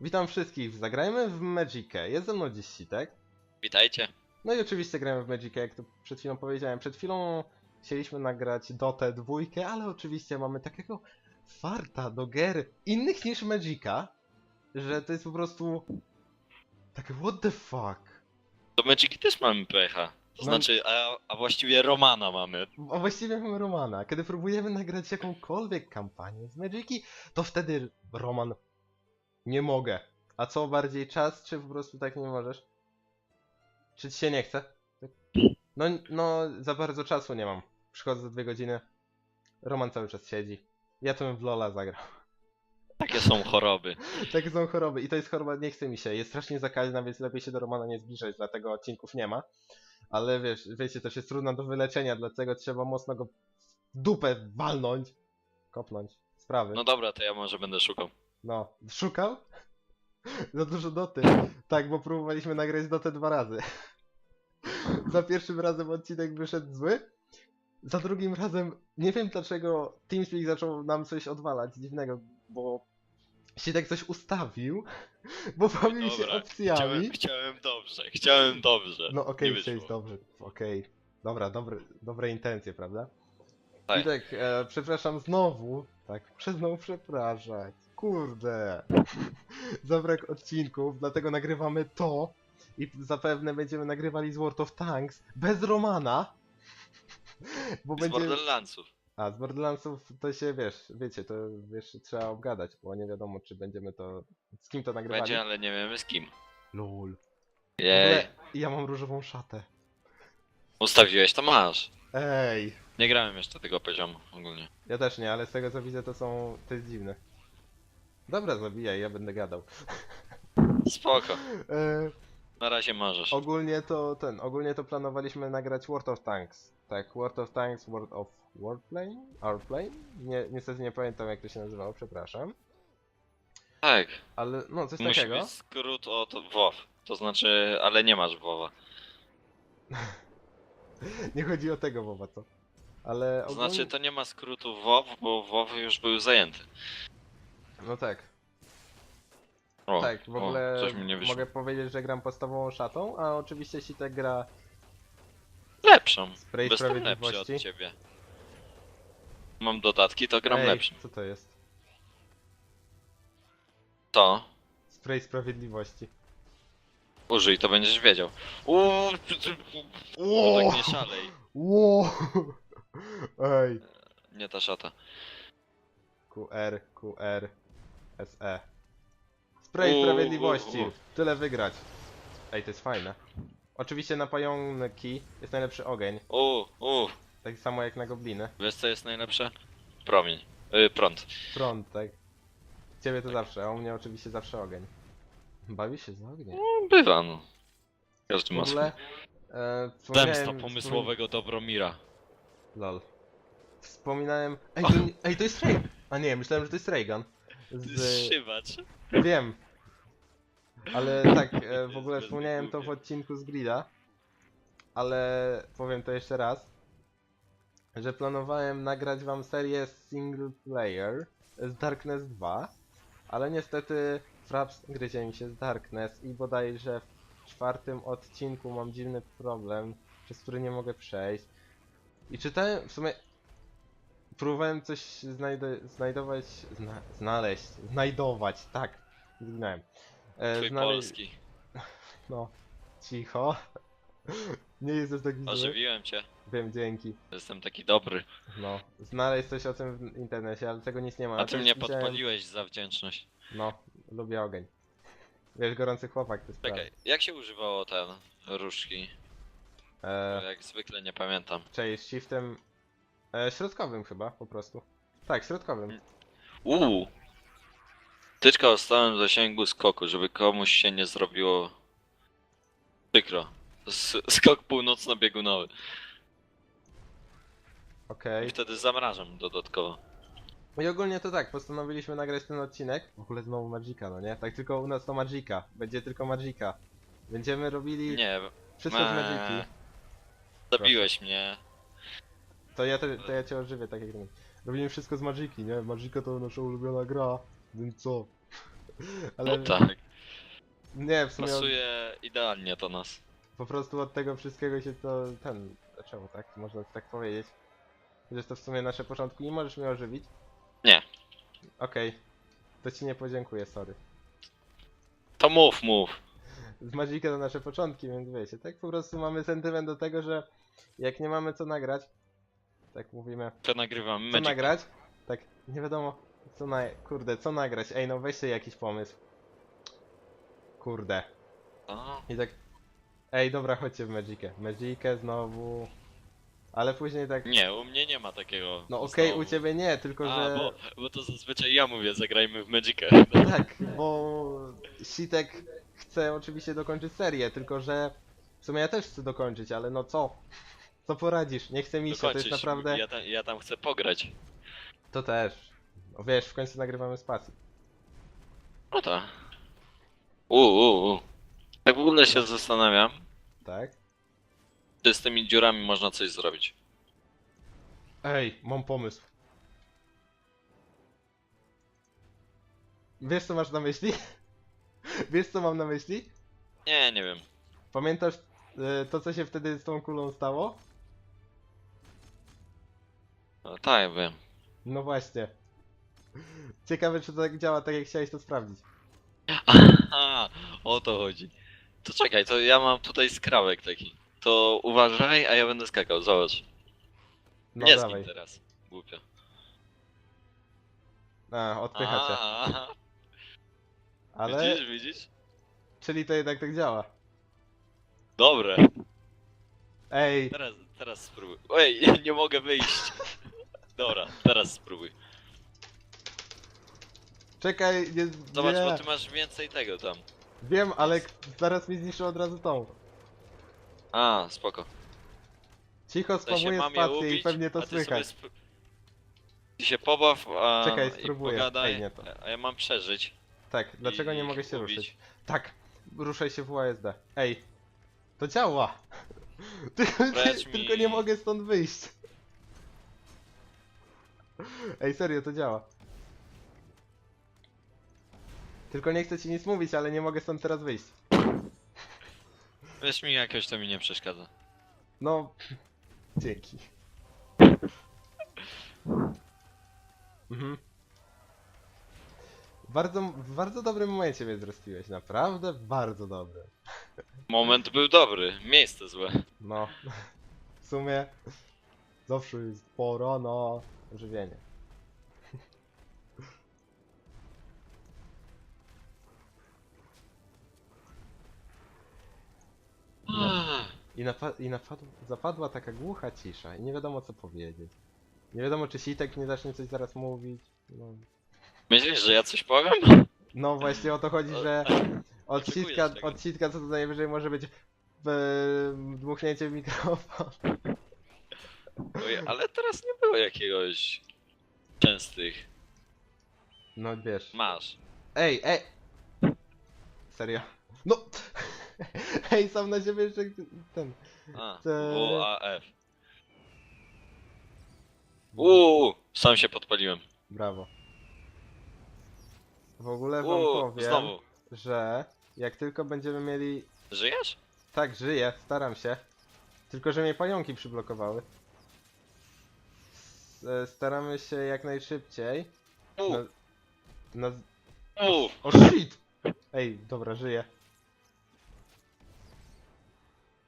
Witam wszystkich Zagrajmy w Magicę. Jest ze mną dziś Sitek. Witajcie. No i oczywiście gramy w Magicę, jak to przed chwilą powiedziałem. Przed chwilą chcieliśmy nagrać Dotę dwójkę, ale oczywiście mamy takiego farta do gier innych niż Magica, że to jest po prostu takie what the fuck. Do Magiki też mamy pecha. To znaczy, a, a właściwie Romana mamy. A właściwie mamy Romana. Kiedy próbujemy nagrać jakąkolwiek kampanię z Magiki, to wtedy Roman nie mogę. A co bardziej czas, czy po prostu tak nie możesz? Czy ci się nie chce? No, no za bardzo czasu nie mam. Przychodzę za dwie godziny. Roman cały czas siedzi. Ja to bym w Lola zagrał. Takie są choroby. Takie są choroby. I to jest choroba, nie chce mi się. Jest strasznie zakaźna, więc lepiej się do Romana nie zbliżać, dlatego odcinków nie ma. Ale wiesz, wiecie, też jest trudna do wyleczenia, dlatego trzeba mocno go w dupę walnąć. Kopnąć. Sprawy. No dobra, to ja może będę szukał. No. Szukał? Za dużo doty. Tak, bo próbowaliśmy nagrać dotę dwa razy. Za pierwszym razem odcinek wyszedł zły. Za drugim razem nie wiem dlaczego TeamSpeak zaczął nam coś odwalać dziwnego, bo Sitek coś ustawił, bo bawił się opcjami. Chciałem, chciałem dobrze, chciałem dobrze. No okej, okay, wyszło. dobrze, okej. Dobra, dobre, dobre intencje, prawda? Tak. I tak, e, przepraszam znowu, tak, muszę znowu przepraszać. Kurde. Za brak odcinków, dlatego nagrywamy to i zapewne będziemy nagrywali z World of Tanks bez Romana. Bo Z będzie... Borderlandsów. A, z Borderlandsów to się, wiesz, wiecie, to wiesz, trzeba obgadać, bo nie wiadomo, czy będziemy to... Z kim to nagrywali. Będzie, ale nie wiemy z kim. Lol. W Jej. ja mam różową szatę. Ustawiłeś, to masz. Ej. Nie grałem jeszcze tego poziomu ogólnie. Ja też nie, ale z tego co widzę to są... to jest dziwne. Dobra, zabijaj, ja będę gadał. Spoko. E, Na razie możesz. ogólnie to ten, ogólnie to planowaliśmy nagrać World of Tanks. Tak, World of Tanks, World of Warplane? Warplane? Nie, niestety nie pamiętam jak to się nazywało, przepraszam. Tak. Ale no, coś Musi takiego. być skrót od WoW. To znaczy, ale nie masz WoWa. Nie chodzi o tego mowa, co? Ale To ogólnie... znaczy, to nie ma skrótu WoW, bo WoW już był zajęty. No tak, O, tak, w o, ogóle coś mi nie wyszło. mogę powiedzieć, że gram podstawową szatą, a oczywiście Sitek gra Lepszą. Spray Bez lepszy Sprawiedliwości. od ciebie. Mam dodatki, to gram Ej, lepszy. co to jest? To. Spray Sprawiedliwości. Użyj, to będziesz wiedział. Uuu, ty- ty-! No tak nie szalej. Ło! Ej. Nie ta szata. QR, QR, SE. Spray U, Sprawiedliwości. u, u. Tyle wygrać. Ej, to jest fajne. Oczywiście na pająki jest najlepszy ogień. Uuu. Tak samo jak na gobliny. Wiesz co jest najlepsze? Promień. Yy, prąd. Front, tak. Ciebie to zawsze, a u mnie oczywiście zawsze ogień. Bawi się z ogniem. No, bywa no. Każdy W ma ogóle... swój. E, Zemsta pomysłowego Dobromira. Lol. Wspominałem... Ej, to. Ej, to jest Ray... A nie, myślałem, że to jest Reagan. Z... Wiem. Ale tak, e, w ogóle wspomniałem to w odcinku z Grida. Ale powiem to jeszcze raz. Że planowałem nagrać wam serię single player z Darkness 2. Ale niestety Fraps gryzie mi się z Darkness i bodajże w czwartym odcinku mam dziwny problem, przez który nie mogę przejść. I czytałem, w sumie próbowałem coś znajdo- znajdować, zna- znaleźć, znajdować, tak, zginąłem. E, Twój polski. No, cicho. Nie jesteś taki zły. Ożywiłem cię. Wiem, dzięki. Jestem taki dobry. No, znaleźć coś o tym w internecie, ale tego nic nie ma. A ty mnie widziałem- podpaliłeś za wdzięczność. No, lubię ogień. Wiesz, gorący chłopak, to jest Czekaj, jak się używało ten różki? prawda. E, Jak zwykle nie pamiętam. Cześć, shiftem e, środkowym chyba, po prostu. Tak, środkowym. Uuu. Tyczka o stałym zasięgu skoku, żeby komuś się nie zrobiło przykro. S skok północno-biegunowy. Okej. I wtedy zamrażam dodatkowo. No i ogólnie to tak, postanowiliśmy nagrać ten odcinek. W ogóle znowu Magika, no nie? Tak tylko u nas to Magika. Będzie tylko Magika. Będziemy robili Nie, wszystko z me- Magiki. zabiłeś mnie. To ja, te, to ja cię ożywię, tak jak ty. Robimy wszystko z Magiki, nie? Magika to nasza ulubiona gra, więc co? Ale No tak, nie, w sumie od, pasuje idealnie do nas. po prostu od tego wszystkiego się to ten zaczęło, tak? Można tak powiedzieć. Chociaż to w sumie nasze początki. Nie możesz mnie ożywić? Nie. Okej. To ci nie podziękuję, sorry. To mów, mów. z Magicka to nasze początki, więc wiecie, tak po prostu mamy sentyment do tego, że jak nie mamy co nagrać, tak mówimy, To nagrywamy co Magic. nagrać, tak nie wiadomo, co na... kurde, co nagrać, ej no weź sobie jakiś pomysł. Kurde. O, I tak, ej dobra, chodźcie w Magickę, Magickę znowu, ale później tak, Nie, u mnie nie ma takiego. no okej, znowu. u ciebie nie, tylko A, że... bo, bo to zazwyczaj ja mówię, zagrajmy w Magicę. Tak, bo Sitek chce oczywiście dokończyć serię, tylko że w sumie ja też chcę dokończyć, ale no co? Co poradzisz? Nie chcę mi się, to jest naprawdę... Ja tam, ja tam chcę pograć. To też. No wiesz, w końcu nagrywamy spacji. No tak. Uuu, uu. Tak w ogóle się zastanawiam, Tak? czy z tymi dziurami można coś zrobić. Ej, mam pomysł. Wiesz co masz na myśli? Wiesz co mam na myśli? Nie, nie wiem. Pamiętasz e, to co się wtedy z tą kulą stało? No, tak, wiem. No właśnie. Ciekawe czy to tak działa tak jak chciałeś to sprawdzić. Aha, o to chodzi. To czekaj, to ja mam tutaj skrawek taki. To uważaj, a ja będę skakał, zobacz. No nie dawaj. teraz. Głupio. A, odpycha cię. A, Ale, Widzisz, widzisz? czyli to jednak tak działa. Dobre. Ej, Teraz, teraz spróbuj. Ej, nie mogę wyjść. Dobra, teraz spróbuj. czekaj, nie, Zobacz, nie. bo ty masz więcej tego tam. Wiem, ale k- zaraz mi zniszczy od razu tą. A, spoko. Cicho To się spamuję mam je spację i ubić, pewnie to ty sobie słychać. spró- Ty się pobaw, a Czekaj, i spróbuję. pogadaj, Ej, nie to. a ja mam przeżyć. Tak, dlaczego nie mogę się ubić. ruszyć? Tak, ruszaj się w UASD. Ej, to działa! Tylko, Brać mi- tylko nie mogę stąd wyjść. Ej, serio, to działa. Tylko nie chcę ci nic mówić, ale nie mogę stąd teraz wyjść. Wiesz mi, jakoś to mi nie przeszkadza. No, dzięki. Mhm. Bardzo, w bardzo dobrym momencie mnie zrespiłeś, naprawdę bardzo dobry. Moment był dobry, miejsce złe. No, w sumie zawsze jest pora na żywienie. I, napa- i napadł, zapadła taka głucha cisza i nie wiadomo co powiedzieć. Nie wiadomo czy Sitek nie zacznie coś zaraz mówić. No, Myślisz, że ja coś powiem? no właśnie o to chodzi, że od Oczekujesz sitka, tego. od sitka co to najwyżej może być w, dmuchnięcie w mikrofon. Ale teraz nie było jakiegoś częstych. No wiesz. Masz. Ej, ej! Serio? No! Ej, sam na siebie jeszcze ten. A, Te- WAF. Uuu, sam się podpaliłem. Brawo. W ogóle wam Uuu, powiem, znowu. że jak tylko będziemy mieli... Żyjesz? Tak, żyję, staram się. Tylko, że mnie pająki przyblokowały. E, Staramy się jak najszybciej. Na, na, o shit! Ej, dobra, żyję.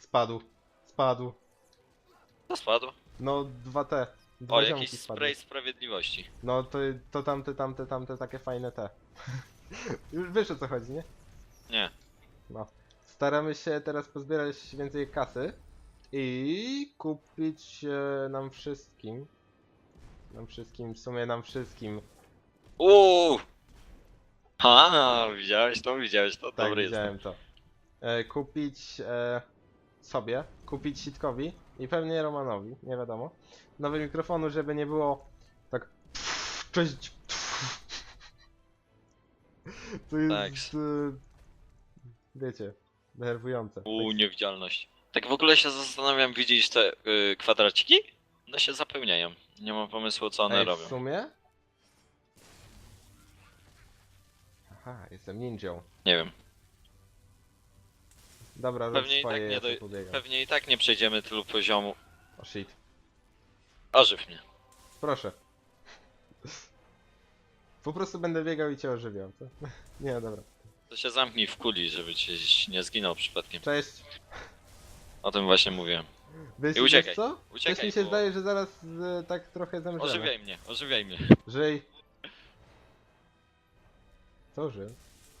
Spadł. Spadł. To spadł. No, dwa te. Dwa O, ziomki jakiś spadły. spray sprawiedliwości. No to, to tamte, tamte, tamte takie fajne te. Już wiesz o co chodzi, nie? Nie. No. Staramy się teraz pozbierać więcej kasy i kupić e, nam wszystkim. Nam wszystkim, w sumie nam wszystkim. Uuu! Ha, widziałeś to? Widziałeś to? Tak, Dobry widziałem jestem. to. E, kupić e, sobie, kupić Sitkowi i pewnie Romanowi, nie wiadomo. Nowy mikrofonu, żeby nie było tak. Cześć. To jest. Tak. E, wiecie, denerwujące. Uuu, Tak, niewidzialność. Tak w ogóle się zastanawiam, widzisz te y, kwadraciki? One się zapełniają. Nie mam pomysłu, co one Ej, robią. w sumie? Aha, jestem ninją. Nie wiem. Dobra, rób Pewnie i swoje, tak nie ja tu doj- pobiegam. Pewnie i tak nie przejdziemy tylu poziomu. O shit. Ożyw mnie. Proszę. Po prostu będę biegał i cię ożywiał. To... Nie, dobra. To się zamknij w kuli, żeby cię nie zginął przypadkiem. Cześć. O tym właśnie mówiłem. Wiesz, I uciekaj, wiesz co? uciekaj, Też mi się bo- zdaje, że zaraz e, tak trochę zemrzemy. Ożywiaj mnie, ożywiaj mnie. Żyj. Co żył?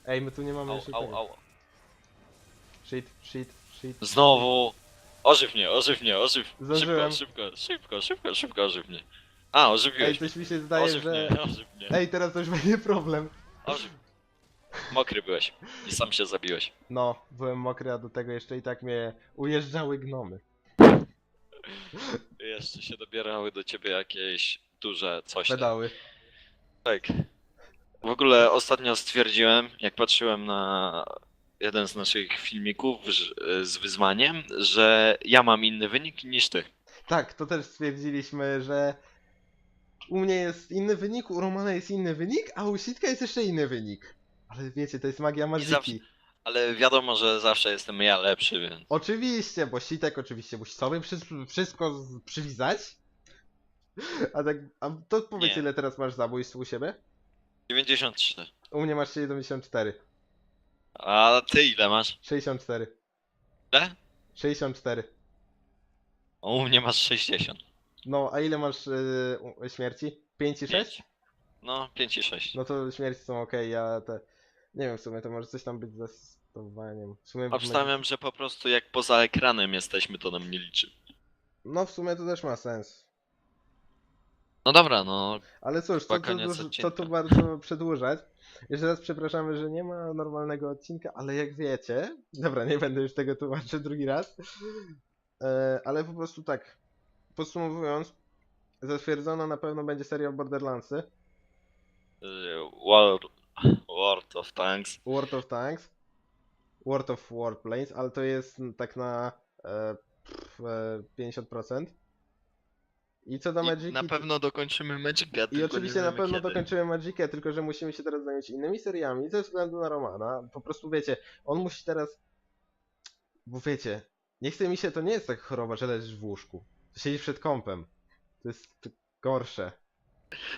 Ej, my tu nie mamy Au, jeszcze au, tego. au. Shit, shit, shit. Znowu! Ożyw mnie, ożyw mnie, ożyw. Szybko, Zdążyłem. szybko, szybko, szybko, szybko ożyw mnie. A, Ej, ożywiłeś mnie. coś mi się zdaje, Ożyw że... mnie, ożyw mnie. Ej, teraz to już będzie problem. Ożyw. Mokry byłeś i sam się zabiłeś. No, byłem mokry, a do tego jeszcze i tak mnie ujeżdżały gnomy. Jeszcze się dobierały do ciebie jakieś duże coś tam. Pedały. Tak. W ogóle ostatnio stwierdziłem, jak patrzyłem na jeden z naszych filmików z wyzwaniem, że ja mam inny wynik niż ty. Tak, to też stwierdziliśmy, że u mnie jest inny wynik, u Romana jest inny wynik, a u Sitka jest jeszcze inny wynik. Ale wiecie, to jest magia magiki. Ale wiadomo, że zawsze jestem ja lepszy, więc. Oczywiście, bo Sitek oczywiście musi sobie wszystko z, przywizać. A tak, a to powiedz Nie. ile teraz masz zabójstw u siebie? 93. U mnie masz 74. A ty ile masz? 64. Ile? 64. O, U mnie masz 60. No, a ile masz yy, u- śmierci? 5 i 6? Pięć. No, 5 i 6. No to śmierci są ok, ja te... Nie wiem w sumie, to może coś tam być ze stosowaniem. W sumie... Obstawiam, że po prostu jak poza ekranem jesteśmy, to nam nie liczy. No w sumie to też ma sens. No dobra, no. Ale cóż, to, odcinka. to bardzo przedłużać. Jeszcze raz przepraszamy, że nie ma normalnego odcinka, ale jak wiecie, dobra, nie będę już tego tłumaczył drugi raz, e, ale po prostu tak, podsumowując, zatwierdzono na pewno będzie serial Borderlandsy, y, World, World of Tanks. World of Tanks, World of Warplanes, ale to jest tak na e, pff, e, 50%. I co do I Magiki, na pewno dokończymy Magica. I oczywiście na pewno kiedy. dokończymy Magicę, tylko że musimy się teraz zająć innymi seriami ze względu na Romana. Po prostu wiecie, on musi teraz. Bo wiecie, nie chce mi się, to nie jest tak choroba, że leżysz w łóżku. Siedzisz przed kąpem. To jest gorsze.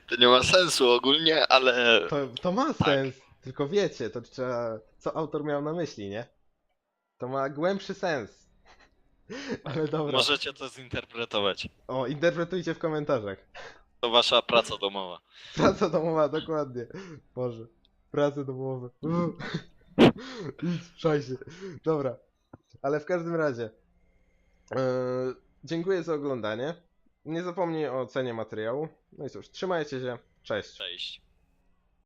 To nie ma sensu ogólnie, ale To, to ma Tak. sens, tylko wiecie, to trzeba. Co autor miał na myśli, nie? To ma głębszy sens. Ale dobra. możecie to zinterpretować. O, interpretujcie w komentarzach. To wasza praca domowa. Praca domowa, dokładnie. Boże. Prace domowe. Szajsie. Dobra. Ale w każdym razie. e, dziękuję za oglądanie. Nie zapomnij o cenie materiału. No i cóż, trzymajcie się. Cześć. Cześć.